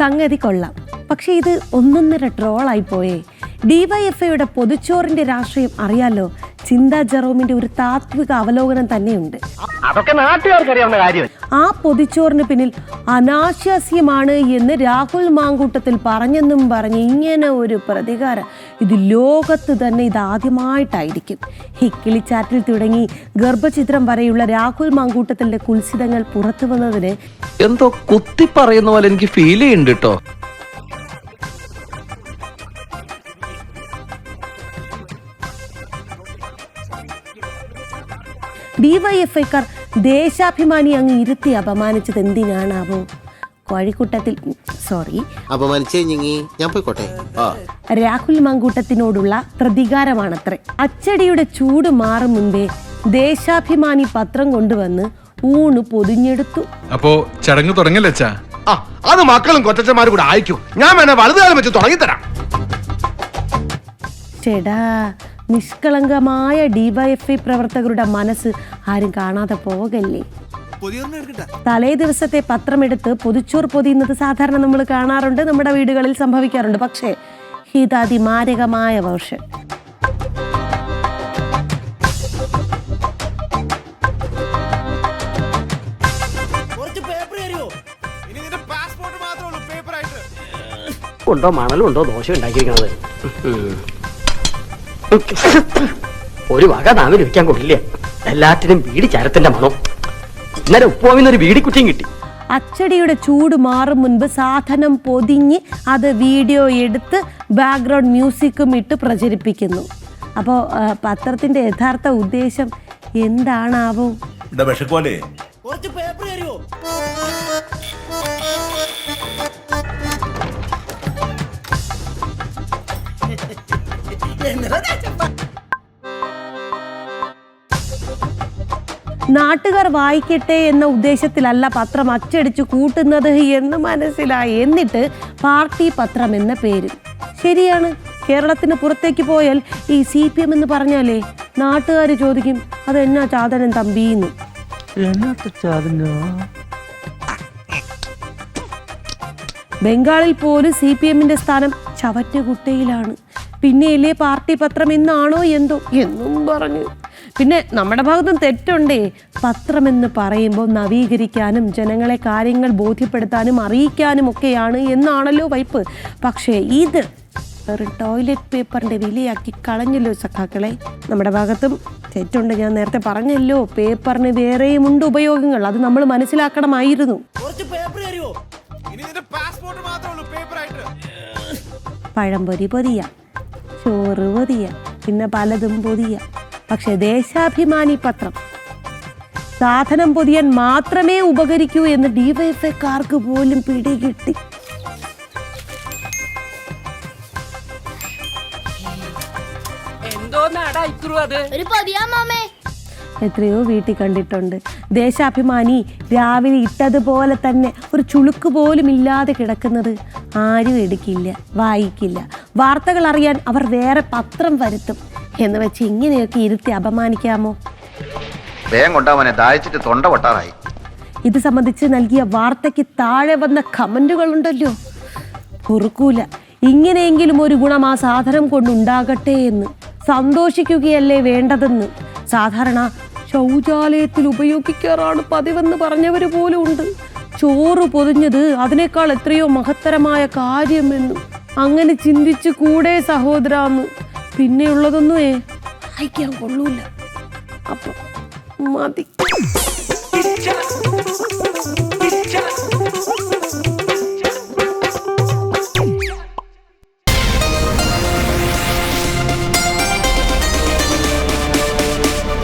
സംഗതി കൊള്ളാം. പക്ഷെ ഇത് ഒന്നൊന്നര ട്രോളായി പോയേ. ഡിവൈഎഫ്ഐയുടെ പൊതുച്ചോറിന്റെ രാഷ്ട്രീയം അറിയാലോ? ചിന്താ ജെറോമിന്റെ ഒരു താത്വിക അവലോകനം തന്നെയുണ്ട്. അതൊക്കെ കാര്യം. ആ പൊതിച്ചോറിന് പിന്നിൽ അനാശാസ്യമാണ് എന്ന് രാഹുൽ മാങ്കൂട്ടത്തിൽ പറഞ്ഞെന്നും പറഞ്ഞ് ഇങ്ങനെ ഒരു പ്രതികാരം. ഇത് ലോകത്ത് തന്നെ ഇതാദ്യമായിട്ടായിരിക്കും ഹിക്കിളിച്ചാറ്റിൽ തുടങ്ങി ഗർഭചിത്രം വരെയുള്ള രാഹുൽ മാങ്കൂട്ടത്തിന്റെ കുൽസിതങ്ങൾ പുറത്തു വന്നതിന് എന്തോ കുത്തി പറയുന്ന പോലെ എനിക്ക് ഫീൽ ചെയ്യുന്നുണ്ട് കേട്ടോ ഡിവൈഎഫ്ഐക്കാർ ദേശാഭിമാനി അങ്ങ് ഇരുത്തി അപമാനിച്ചത് എന്തിനാണാവോ? കോഴിക്കൂട്ടത്തിൽ സോറി അപമാനിച്ചേ ഞാൻ പോയിക്കോട്ടെ. രാഹുൽ മങ്കൂട്ടത്തിനോടുള്ള പ്രതികാരമാണത്രേ. അച്ചടിയുടെ ചൂട് മാറും മുൻപേ ദേശാഭിമാനി പത്രം കൊണ്ടുവന്ന് ഊണ് പൊതിഞ്ഞെടുത്തു. അപ്പോ ചടങ്ങ് തുടങ്ങല്ലേ അത് മക്കളും കൊച്ചന്മാരും കൂടെ അയക്കും. ഞാൻ വേണേ വലുതുകാലം വെച്ച് തുടങ്ങിത്തരാം. ചേടാ നിഷ്കളങ്കമായ ഡിവൈഎഫ്ഐ പ്രവർത്തകരുടെ മനസ്സ് ആരും കാണാതെ പോകല്ലേ? തലേ ദിവസത്തെ പത്രമെടുത്ത് പൊതിച്ചോർ പൊതിയുന്നത് സാധാരണ നമ്മൾ കാണാറുണ്ട് നമ്മുടെ വീടുകളിൽ സംഭവിക്കാറുണ്ട്. പക്ഷേ ഇത് അതിമാരകമായ വേർഷൻ ഉണ്ടോ മണലുണ്ടോ ദോശ ഉണ്ടാക്കിയിരിക്കണത്? ഒരു വക നാവിൽ വെക്കാൻ കൊള്ളില്ല എല്ലാറ്റിനും വീടി ചരത്തിന്റെ മണം. ഇന്നലെ ഉപ്പുവാമിന്നൊരു വീടിക്കുറ്റിയും കിട്ടി. അച്ചടിയുടെ ചൂട് മാറും മുൻപ് സാധനം പൊതിഞ്ഞ് അത് വീഡിയോ എടുത്ത് ബാക്ക്ഗ്രൗണ്ട് മ്യൂസിക്കും ഇട്ട് പ്രചരിപ്പിക്കുന്നു. അപ്പോൾ പത്രത്തിന്റെ യഥാർത്ഥ ഉദ്ദേശം എന്താണാവോ? പേപ്പർ വിഷക്കോലേ നാട്ടുകാർ വായിക്കട്ടെ എന്ന ഉദ്ദേശത്തിലല്ല പത്രം അച്ചടിച്ച് കൂട്ടുന്നത് എന്ന് മനസ്സിലായി. എന്നിട്ട് പാർട്ടി പത്രം എന്ന പേര് ശരിയാണ്. കേരളത്തിന് പുറത്തേക്ക് പോയാൽ ഈ സി പി എം എന്ന് പറഞ്ഞാലേ നാട്ടുകാർ ചോദിക്കും അത് അതെന്നാ ചാതനം തമ്പിന്ന് ബംഗാളിൽ പോലും സി പി എമ്മിന്റെ സ്ഥാനം ചവറ്റുകുട്ടയിലാണ്. പിന്നെയല്ലേ പാർട്ടി പത്രം എന്നാണോ എന്തോ എന്നും പറഞ്ഞു. പിന്നെ നമ്മുടെ ഭാഗത്തും തെറ്റുണ്ടേ. പത്രമെന്ന് പറയുമ്പോൾ നവീകരിക്കാനും ജനങ്ങളെ കാര്യങ്ങൾ ബോധ്യപ്പെടുത്താനും അറിയിക്കാനും ഒക്കെയാണ് എന്നാണല്ലോ വൈപ്പ്. പക്ഷേ ഇത് വെറും ടോയ്ലറ്റ് പേപ്പറിന്റെ വിലയാക്കി കളഞ്ഞല്ലോ സഖാക്കളെ. നമ്മുടെ ഭാഗത്തും തെറ്റുണ്ട് ഞാൻ നേരത്തെ പറഞ്ഞല്ലോ. പേപ്പറിന് വേറെയും ഉണ്ട് ഉപയോഗങ്ങൾ. അത് നമ്മൾ മനസ്സിലാക്കണമായിരുന്നു. പഴംപൊരി പൊതിയാം. ചോറ് പൊതിയ പിന്നെ പലതും പൊതിയ. പക്ഷെ ദേശാഭിമാനി പത്രം സാധനം പൊതിയാൻ മാത്രമേ ഉപകരിക്കൂ എന്ന് ഡിവൈഎഫ്ഐക്കാർക്ക് പോലും പിടികിട്ടി ഒരു പൊതിയാ മാമേ. എത്രയോ വീട്ടിൽ കണ്ടിട്ടുണ്ട്. ദേശാഭിമാനി രാവിലെ ഇട്ടതുപോലെ തന്നെ ഒരു ചുളുക്ക് പോലും ഇല്ലാതെ കിടക്കുന്നത് ആരും എടുക്കില്ല വായിക്കില്ല. വാർത്തകൾ അറിയാൻ അവർ വേറെ പത്രം വരുത്തും. എന്ന് വെച്ച് ഇങ്ങനെയൊക്കെ ഇരുത്തി അപമാനിക്കാമോ? ഇത് സംബന്ധിച്ച് നൽകിയ വാർത്തയ്ക്ക് താഴെ വന്ന കമന്റുകളുണ്ടല്ലോ. കുറുക്കൂല. ഇങ്ങനെയെങ്കിലും ഒരു ഗുണം ആ സാധനം കൊണ്ടുണ്ടാകട്ടെ എന്ന് സന്തോഷിക്കുകയല്ലേ വേണ്ടതെന്ന് സാധാരണ ശൗചാലയത്തിൽ ഉപയോഗിക്കാറാണ് പതിവെന്ന് പറഞ്ഞവർ പോലും ഉണ്ട്. ചോറ് പൊതിഞ്ഞത് അതിനേക്കാൾ എത്രയോ മഹത്തരമായ കാര്യമെന്നും അങ്ങനെ ചിന്തിച്ചു കൂടെ പിന്നെ പിന്നെയുള്ളതൊന്നുമേ അയക്കാൻ കൊള്ളൂല. അപ്പൊ മതി.